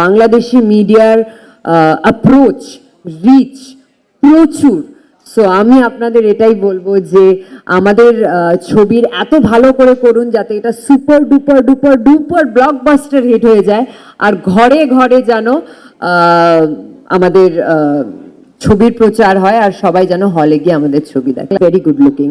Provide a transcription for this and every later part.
বাংলাদেশি মিডিয়ার approach rich প্রচুর। So আমি আপনাদের এটাই বলব যে আমাদের ছবির এত ভালো করে করুন যাতে এটা super duper duper duper blockbuster hit হয়ে যায় আর ঘরে ঘরে যেন আমাদের ছবির প্রচার হয় আর সবাই যেন হলে গিয়ে আমাদের ছবি দেখে। Very good looking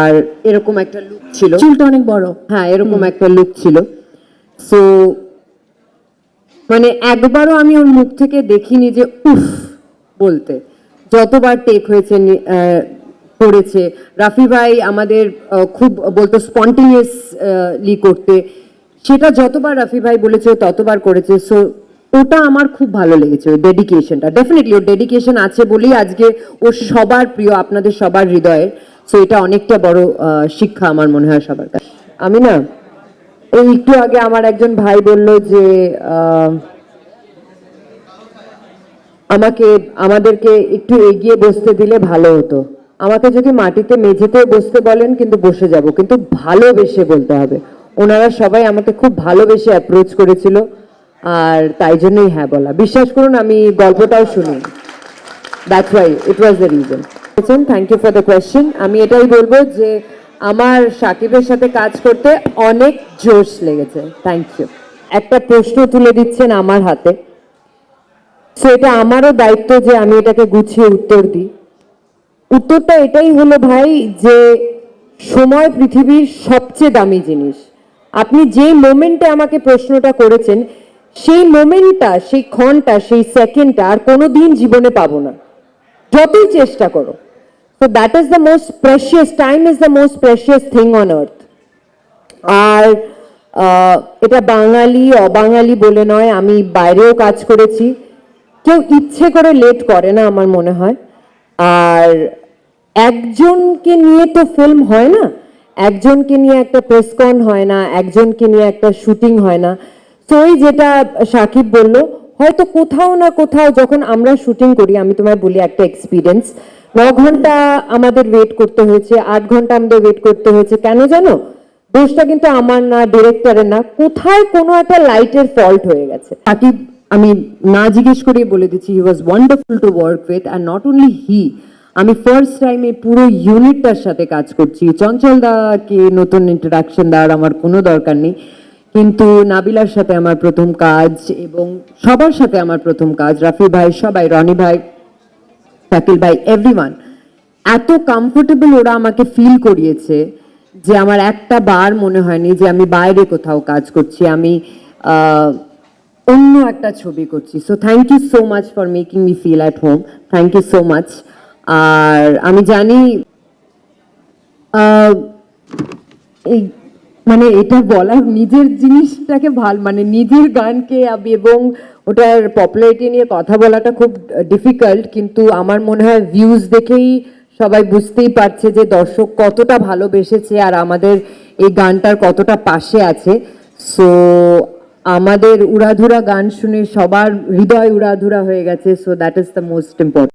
আর এরকম একটা লুক ছিল। চুলটা অনেক বড়। হ্যাঁ এরকম একটা লুক ছিল। সো মানে একবারও আমি ওর মুখ থেকে দেখিনি যে উফ বলতে। যতবার টেক হয়েছে করেছে। রাফি ভাই আমাদের খুব বলতো স্পন্টিনিয়াসলি করতে। সেটা যতবার রাফি ভাই বলেছে ততবার করেছে। সো ওটা আমার খুব ভালো লেগেছে ওই ডেডিকেশনটা ডেফিনেটলি ওর ডেডিকেশন আছে বলেই আজকে ও সবার প্রিয় আপনাদের সবার হৃদয়ের। সো এটা অনেকটা বড় শিক্ষা আমার মনে হয় সবার কাছে। আমি না, এই একটু আগে আমার একজন ভাই বলল যে আমাকে, আমাদেরকে একটু এগিয়ে বসতে দিলে ভালো হতো। আমাকে যদি মাটিতে মেঝেতেও বসতে বলেন, কিন্তু বসে যাব। কিন্তু ভালোবেসে বলতে হবে। ওনারা সবাই আমাকে খুব ভালোবেসে অ্যাপ্রোচ করেছিল। আর তাই জন্যই হ্যাঁ বলা। বিশ্বাস করুন, আমি গল্পটাও শুনি। That's why it was the reason thank you for the question আমি এটাই বলব যে আমার সাকিবের সাথে কাজ করতে অনেক জোশ লেগেছে থ্যাংক ইউ একটা প্রশ্ন তুলে দিচ্ছেন আমার হাতে। সো এটা আমারও দায়িত্ব যে আমি এটাকে গুছিয়ে উত্তর দিই। উত্তরটা এটাই হলো ভাই যে সময় পৃথিবীর সবচেয়ে দামি জিনিস। আপনি যে মোমেন্টে আমাকে প্রশ্নটা করেছেন, সেই মোমেন্টটা, সেই ক্ষণটা, সেই সেকেন্ডটা আর কোনো দিন জীবনে পাবো না। যতই চেষ্টা করো। তো that is the most precious time is the most precious thing on earth আর এটা বাঙালি, অবাঙালি বলে নয়, আমি বাইরেও কাজ করেছি। কেউ ইচ্ছে করে লেট করে না আমার মনে হয়। আর একজনকে নিয়ে তো ফিল্ম হয় না। একজনকে নিয়ে একটা প্রেস কন হয় না, একজনকে নিয়ে একটা শুটিং হয় না। তো যেটা সাকিব বলল হয়তো কোথাও না কোথাও যখন আমরা শুটিং করি, আমি তোমায় বলি একটা এক্সপিরিয়েন্স ন ঘণ্টা আমাদের ওয়েট করতে হয়েছে, আট ঘণ্টা আমাদের ওয়েট করতে হয়েছে। কেন জানো? দোষটা কিন্তু আমার না ডিরেক্টরের না। কোথায় কোনো একটা লাইটের ফল্ট হয়ে গেছে। সাকিব, আমি না জিজ্ঞেস করে বলে দিচ্ছি he was wonderful to work with and not only he আমি ফার্স্ট টাইম টাইমে পুরো ইউনিটটার সাথে কাজ করছি। চঞ্চল দাকে নতুন ইন্টারাকশন দেওয়ার আমার কোনো দরকার নেই। কিন্তু নাবিলার সাথে আমার প্রথম কাজ এবং সবার সাথে আমার প্রথম কাজ, রাফি ভাই, সবাই, রনি ভাই, শাকিল ভাই এভরিওয়ান এত কমফোর্টেবল ওরা আমাকে ফিল করিয়েছে যে আমার একটা বার মনে হয়নি যে আমি বাইরে কোথাও কাজ করছি, আমি অন্য একটা ছবি করছি। So thank you so much for making me feel at home thank you so much আর আমি জানি এই মানে এটা বলার নিজের জিনিসটাকে ভালো মানে নিজের গানকে এবং ওটার পপুলারিটি নিয়ে কথা বলাটা খুব ডিফিকাল্ট কিন্তু আমার মনে হয় ভিউজ দেখেই সবাই বুঝতেই পারছে যে দর্শক কতটা ভালোবেসেছে আর আমাদের এই গানটার কতটা পাশে আছে। সো আমাদের উড়াধুরা গান শুনে সবার হৃদয় উড়াধুরা হয়ে গেছে so that is the most important